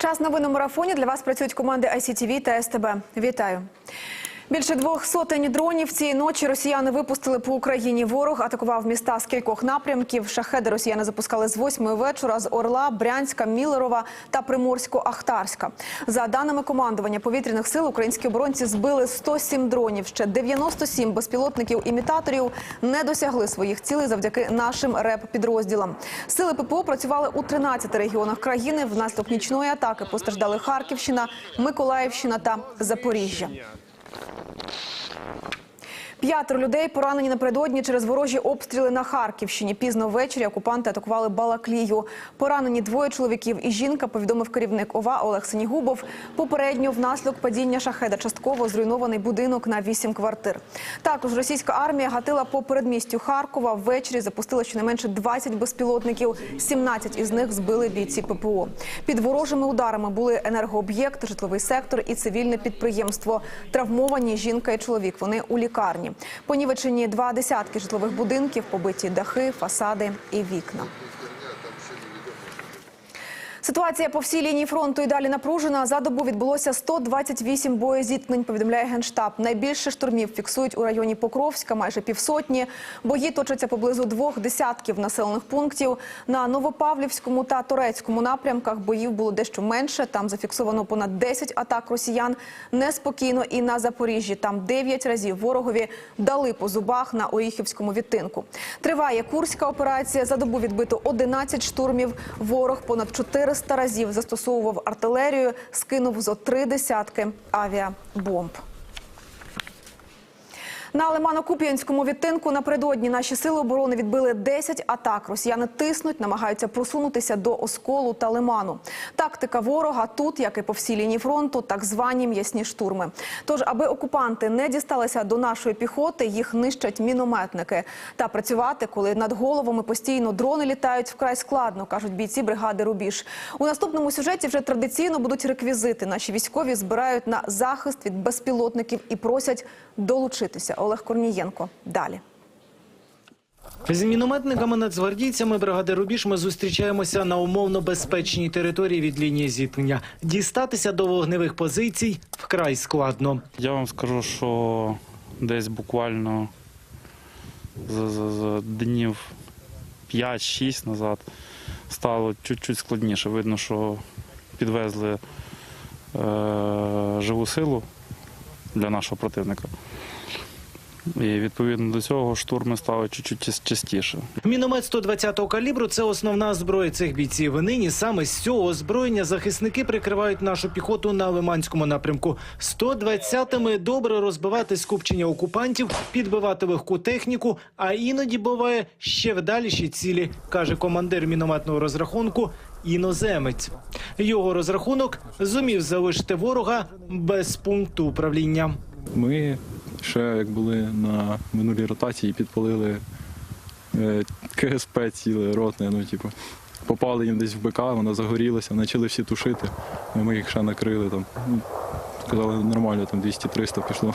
Час новин у марафоні. Для вас працюють команди ICTV та СТБ. Вітаю. Більше двох сотень дронів цієї ночі росіяни випустили по Україні. Ворог атакував міста з кількох напрямків. Шахеди росіяни запускали з восьмої вечора з Орла, Брянська, Мілерова та Приморсько-Ахтарська. За даними командування повітряних сил, українські оборонці збили 107 дронів. Ще 97 безпілотників-імітаторів не досягли своїх цілей завдяки нашим РЕП-підрозділам. Сили ППО працювали у 13 регіонах країни. Внаслідок нічної атаки постраждали Харківщина, Миколаївщина та Запоріжжя. ああ。П'ятеро людей поранені напередодні через ворожі обстріли на Харківщині. Пізно ввечері окупанти атакували Балаклію. Поранені двоє чоловіків і жінка, повідомив керівник ОВА Олег Синігубов. Попередньо внаслідок падіння шахеда частково зруйнований будинок на вісім квартир. Також російська армія гатила по передмістю Харкова. Ввечері запустила щонайменше 20 безпілотників. 17 із них збили бійці ППО. Під ворожими ударами були енергооб'єкт, житловий сектор і цивільне підприємство. Травмовані жінка і чоловік. Вони у лікарні. Понівечені два десятки житлових будинків, побиті дахи, фасади і вікна. Ситуація по всій лінії фронту і далі напружена. За добу відбулося 128 боєзіткнень, повідомляє Генштаб. Найбільше штурмів фіксують у районі Покровська, майже півсотні. Бої точаться поблизу двох десятків населених пунктів. На Новопавлівському та Торецькому напрямках боїв було дещо менше. Там зафіксовано понад 10 атак росіян. Неспокійно і на Запоріжжі. Там 9 разів ворогові дали по зубах на Оріхівському відтинку. Триває Курська операція. За добу відбито 11 штурмів. Ворог понад 400 разів застосовував артилерію, скинув зо три десятки авіабомб. На Лимано-Куп'янському відтинку напередодні наші сили оборони відбили 10 атак. Росіяни тиснуть, намагаються просунутися до осколу та лиману. Тактика ворога тут, як і по всій лінії фронту, так звані м'ясні штурми. Тож, аби окупанти не дісталися до нашої піхоти, їх нищать мінометники. Та працювати, коли над головами постійно дрони літають, вкрай складно, кажуть бійці бригади Рубіж. У наступному сюжеті вже традиційно будуть реквізити. Наші військові збирають на захист від безпілотників і просять долучитися. Олег Корнієнко. Далі. З мінометниками-нацгвардійцями бригади Рубіж ми зустрічаємося на умовно безпечній території від лінії зіткнення. Дістатися до вогневих позицій вкрай складно. Я вам скажу, що десь буквально за, за, за днів 5-6 назад стало чуть-чуть складніше. Видно, що підвезли е, живу силу для нашого противника. І відповідно до цього штурми стали чуть-чуть частіше. Міномет 120-го калібру це основна зброя цих бійців. Нині саме з цього озброєння захисники прикривають нашу піхоту на Лиманському напрямку. 120-ми добре розбивати скупчення окупантів, підбивати легку техніку, а іноді буває ще вдаліші цілі, каже командир мінометного розрахунку. Іноземець його розрахунок зумів залишити ворога без пункту управління. Ми ще як були на минулій ротації, підпалили е, КСП ціле ротне, ну типу. Попали їм десь в БК, вона загорілася, почали всі тушити. Ми їх ще накрили там. Ну, сказали, нормально, там 200-300 пішло.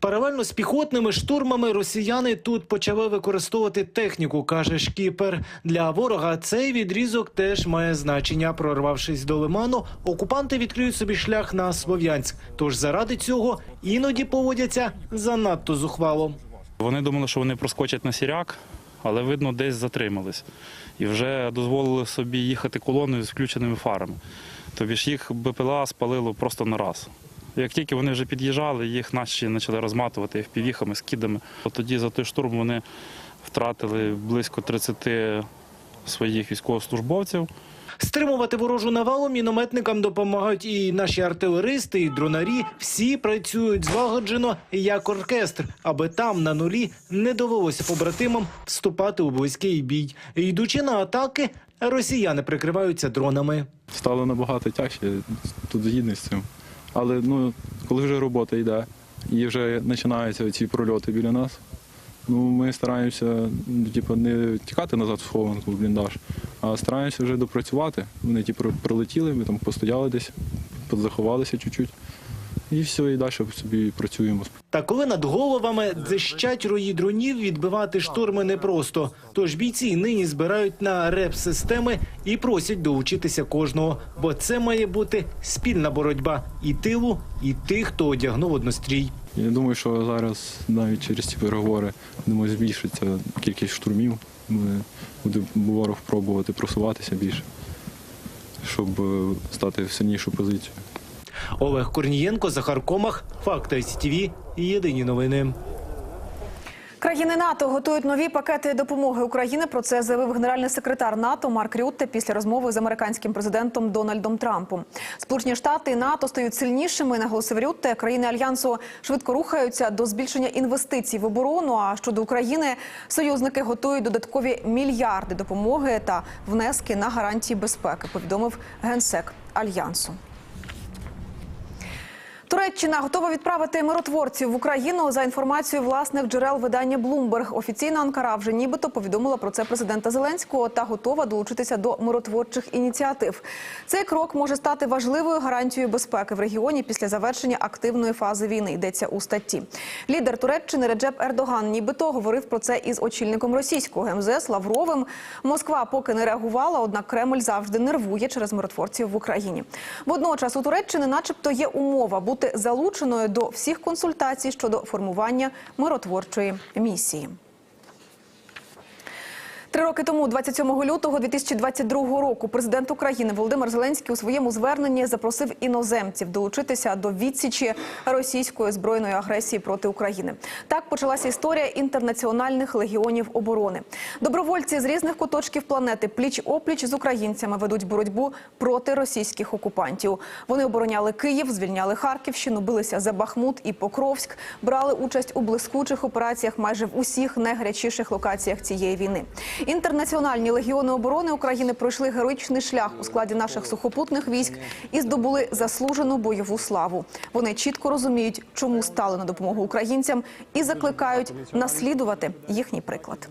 Паралельно з піхотними штурмами росіяни тут почали використовувати техніку, каже шкіпер. Для ворога цей відрізок теж має значення. Прорвавшись до лиману, окупанти відкриють собі шлях на Слов'янськ. Тож заради цього іноді поводяться занадто зухвало. Вони думали, що вони проскочать на сіряк, але видно, десь затримались. І вже дозволили собі їхати колоною з включеними фарами. Тобі ж їх БПЛА спалило просто на раз. Як тільки вони вже під'їжджали, їх наші почали розматувати впівіхами, скидами. От тоді за той штурм вони втратили близько 30 своїх військовослужбовців. Стримувати ворожу навалу мінометникам допомагають і наші артилеристи, і дронарі. Всі працюють злагоджено як оркестр, аби там на нулі не довелося побратимам вступати у близький бій. Йдучи на атаки, росіяни прикриваються дронами. Стало набагато тяжче, тут згідний з цим. Але ну, коли вже робота йде і вже починаються ці прольоти біля нас, ну, ми стараємося ну, типу, не тікати назад в схованку в бліндаж, а стараємося вже допрацювати. Вони типу, прилетіли, ми там постояли десь, заховалися чуть-чуть. І все, і далі собі працюємо. Та коли над головами дзищать рої дронів, відбивати штурми непросто. Тож бійці нині збирають на реп-системи і просять долучитися кожного, бо це має бути спільна боротьба і тилу, і тих, хто одягнув однострій. Я думаю, що зараз навіть через ці переговори думаю, збільшиться кількість штурмів. Буде, буде ворог пробувати просуватися більше, щоб е, стати в сильнішу позицію. Олег Корнієнко, Захар Комах, Факти СТВ, Єдині новини. Країни НАТО готують нові пакети допомоги Україні. Про це заявив генеральний секретар НАТО Марк Рютте після розмови з американським президентом Дональдом Трампом. Сполучені Штати і НАТО стають сильнішими. Наголосив Рютте. Країни альянсу швидко рухаються до збільшення інвестицій в оборону. А щодо України, союзники готують додаткові мільярди допомоги та внески на гарантії безпеки. Повідомив генсек альянсу. Туреччина готова відправити миротворців в Україну за інформацією власних джерел видання Bloomberg. Офіційна Анкара вже нібито повідомила про це президента Зеленського та готова долучитися до миротворчих ініціатив. Цей крок може стати важливою гарантією безпеки в регіоні після завершення активної фази війни. Йдеться у статті. Лідер Туреччини Реджеп Ердоган нібито говорив про це із очільником російського МЗС Лавровим. Москва поки не реагувала, однак Кремль завжди нервує через миротворців в Україні. Водночас у Туреччини, начебто, є умова бути залученою до всіх консультацій щодо формування миротворчої місії. Три роки тому, 27 лютого 2022 року, президент України Володимир Зеленський у своєму зверненні запросив іноземців долучитися до відсічі російської збройної агресії проти України. Так почалася історія інтернаціональних легіонів оборони. Добровольці з різних куточків планети пліч опліч з українцями ведуть боротьбу проти російських окупантів. Вони обороняли Київ, звільняли Харківщину, билися за Бахмут і Покровськ, брали участь у блискучих операціях майже в усіх найгарячіших локаціях цієї війни. Інтернаціональні легіони оборони України пройшли героїчний шлях у складі наших сухопутних військ і здобули заслужену бойову славу. Вони чітко розуміють, чому стали на допомогу українцям, і закликають наслідувати їхній приклад.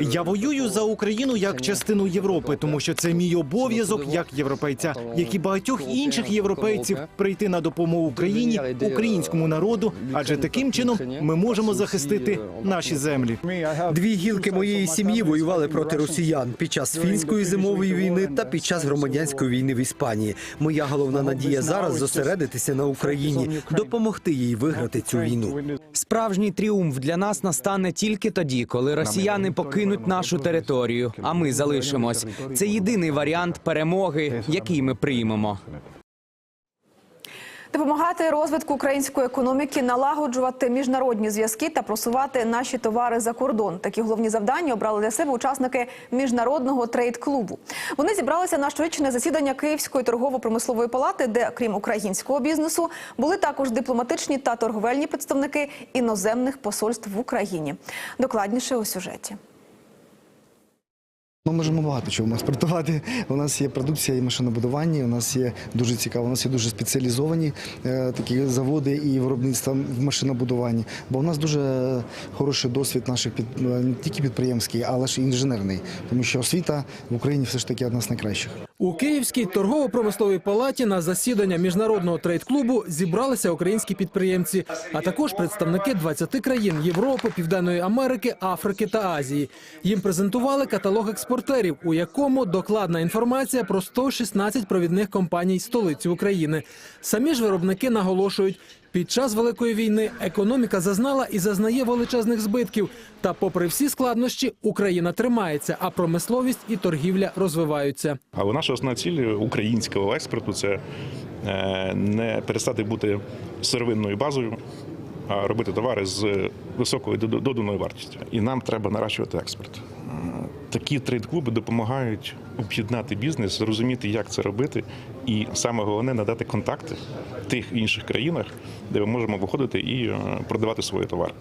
Я воюю за Україну як частину Європи, тому що це мій обов'язок як європейця, як і багатьох інших європейців, прийти на допомогу Україні, українському народу. Адже таким чином ми можемо захистити наші землі. Дві гілки моєї сім'ї воювали проти росіян під час фінської зимової війни та під час громадянської війни в Іспанії. Моя головна надія зараз зосередитися на Україні, допомогти їй виграти цю війну. Справжній тріумф для нас настане тільки тоді, коли росіяни покинуть нашу територію, а ми залишимось. Це єдиний варіант перемоги, який ми приймемо. Допомагати розвитку української економіки, налагоджувати міжнародні зв'язки та просувати наші товари за кордон. Такі головні завдання обрали для себе учасники міжнародного трейд-клубу. Вони зібралися на щорічне засідання Київської торгово-промислової палати, де, крім українського бізнесу, були також дипломатичні та торговельні представники іноземних посольств в Україні. Докладніше у сюжеті. Ми можемо багато чого експортувати. У нас є продукція і машинобудування. У нас є дуже цікаво. У нас є дуже спеціалізовані е, такі заводи і виробництва в машинобудуванні. Бо у нас дуже хороший досвід наших під е, не тільки підприємський, але ж інженерний, тому що освіта в Україні все ж таки одна з найкращих. У Київській торгово-промисловій палаті на засідання міжнародного трейд-клубу зібралися українські підприємці, а також представники 20 країн Європи, Південної Америки, Африки та Азії. Їм презентували каталог експортерів, у якому докладна інформація про 116 провідних компаній столиці України. Самі ж виробники наголошують. Під час великої війни економіка зазнала і зазнає величезних збитків. Та, попри всі складнощі, Україна тримається, а промисловість і торгівля розвиваються. Але наша основна ціль українського експорту це е, не перестати бути сировинною базою, а робити товари з високою дод- доданою вартістю. І нам треба наращувати експорт. Такі трейд-клуби допомагають об'єднати бізнес, зрозуміти, як це робити, і саме головне надати контакти в тих інших країнах, де ми можемо виходити і е, продавати свої товари.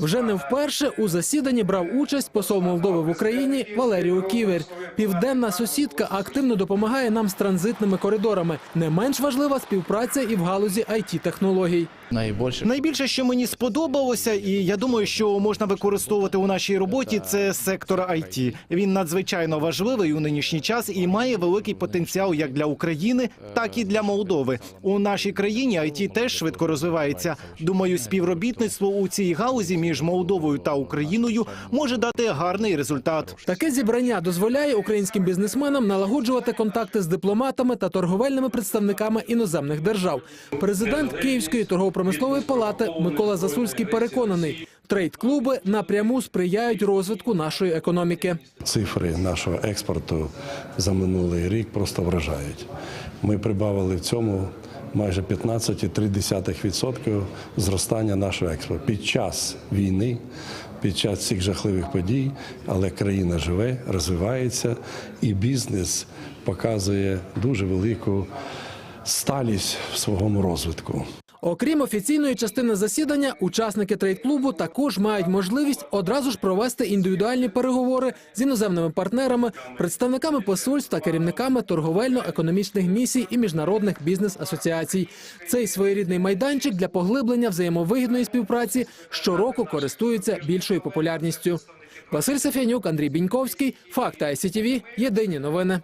Вже не вперше у засіданні брав участь посол Молдови в Україні Валерію Ківер. Південна сусідка активно допомагає нам з транзитними коридорами. Не менш важлива співпраця і в галузі it технологій найбільше Найбільше, що мені сподобалося, і я думаю, що можна використовувати у нашій роботі, це сектор IT. Він надзвичайно важливий у нинішній час і має великий потенціал як для України, так і для Молдови. У нашій країні IT теж швидко розвивається. Думаю, співробітництво у цій галузі між Молдовою та Україною може дати гарний результат. Таке зібрання дозволяє українським бізнесменам налагоджувати контакти з дипломатами та торговельними представниками іноземних держав. Президент Київської торгово-промислової палати Микола Засульський переконаний, трейд-клуби напряму сприяють розвитку нашої економіки. Цифри нашого експорту за минулий рік просто вражають. Ми прибавили в цьому майже 15,3% зростання нашого експорту під час війни, під час цих жахливих подій, але країна живе, розвивається, і бізнес показує дуже велику сталість в своєму розвитку. Окрім офіційної частини засідання, учасники трейд-клубу також мають можливість одразу ж провести індивідуальні переговори з іноземними партнерами, представниками посольств та керівниками торговельно-економічних місій і міжнародних бізнес-асоціацій. Цей своєрідний майданчик для поглиблення взаємовигідної співпраці щороку користується більшою популярністю. Василь Сафянюк, Андрій Біньковський, Факти ICTV, Єдині новини.